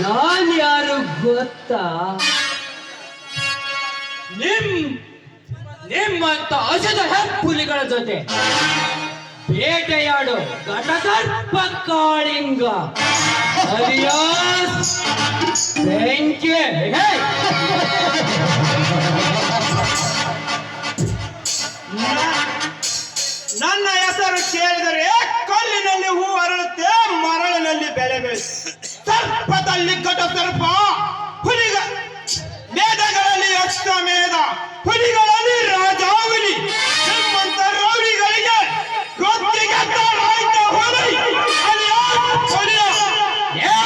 ನಾನ್ ಯಾರು ಗೊತ್ತಾ? ನಿಮ್, ನಿಮ್ಮಂತ ಅಸದ ಹೆಪ್ಪುಲಿಗಳ ಜೊತೆ ಬೇಟೆಯಾಡು ಘಟಸರ್ಪ ಕಾಳಿಂಗ. ಬೆಂಕಿ! ನನ್ನ ಹೆಸರು ಕೇಳಿದರೆ ಕಲ್ಲಿನಲ್ಲಿ ಹೂ ಅರಳುತ್ತೆ ಮರಳಿನಲ್ಲಿ ಬೆಳೆ ಬೆಳೆ ಸರ್ಪದಲ್ಲಿ ಕಟ ಸರ್ಪ. ಹುಲಿಗ ವೇದಗಳಲ್ಲಿ ಅಷ್ಟಮೇಧ ಹುಲಿಗಳಲ್ಲಿ ರಾಜಾವಲಿ.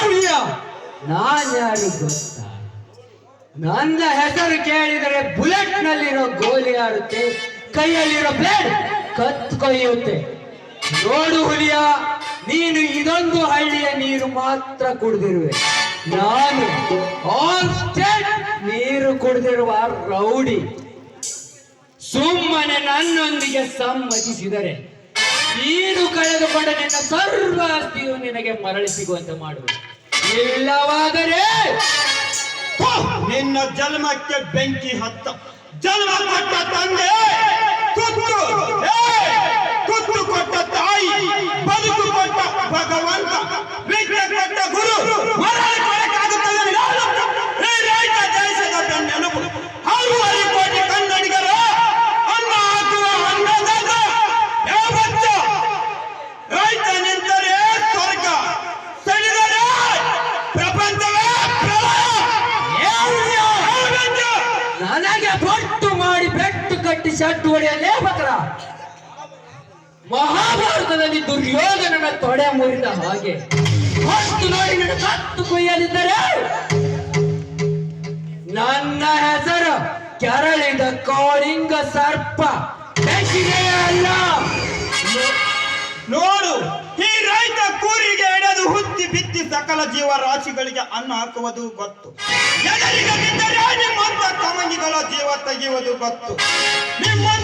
ಹುಲಿ. ಯಾರು ಗೊತ್ತಾ? ನನ್ನ ಹೆಸರು ಕೇಳಿದರೆ ಬುಲೆಟ್ ನಲ್ಲಿರೋ ಗೋಲಿ ಆಡುತ್ತೆ, ಕೈಯಲ್ಲಿರೋ ಬ್ಲೇಡ್ ಕತ್ ಕೊಯ್ಯುತ್ತೆ. ನೋಡು ಹುಲಿಯ. ನೀನು ಇದೊಂದು ಹಳ್ಳಿಯ ನೀರು ಮಾತ್ರ ಕುಡಿದಿರುವೆ. ನಾನು ಆಲ್ ಸ್ಟೇಟ್ ನೀರು ಕುಡಿದಿರುವ ರೌಡಿ. ಸುಮ್ಮನೆ ನನ್ನೊಂದಿಗೆ ಸಮ್ಮತಿಸಿದರೆ ನೀನು ಕಳೆದುಕೊಂಡ ನಿನ್ನ ಸರ್ವ ಆಸ್ತಿಯು ನಿನಗೆ ಮರಳಿ ಸಿಗುವಂತೆ ಮಾಡುವ. ಇಲ್ಲವಾದರೆ ನಿನ್ನ ಜನ್ಮಕ್ಕೆ ಬೆಂಕಿ ಹತ್ತ. ಜನ್ಮ ತಂದೆ ನನಗೆ ಬೊಟ್ಟು ಮಾಡಿ ಬೆಟ್ಟು ಕಟ್ಟಿ ಶಟ್ಟು ಹೊಡೆಯಲೇ ಲೇಪಕರ ಮಹಾಭಾರತದಲ್ಲಿ ದುರ್ಯೋಧನನ ತೊಡೆ ಮುರಿದ ಹಾಗೆ ಹೊತ್ತು ನೋಡಿ ನನ್ನ ಕತ್ತು ಕೊಯ್ಯಲಿದ್ದರೆ ನನ್ನ ಹೆಸರು ಕೆರಳಿದ ಕೋಳಿಂಗ ಸರ್ಪ. ಅಲ್ಲ. ನೋಡು, ಈ ರೈತ ಕೂರಿಗೆ ಎಡೆದು ಹುತ್ತಿ ಬಿತ್ತಿ ಸಕಲ ಜೀವ ರಾಶಿಗಳಿಗೆ ಅನ್ನ ಹಾಕುವುದು ಗೊತ್ತು. ತೆಗೆಯುವುದು ಗೊತ್ತು. ನಿಮ್ಮಂತ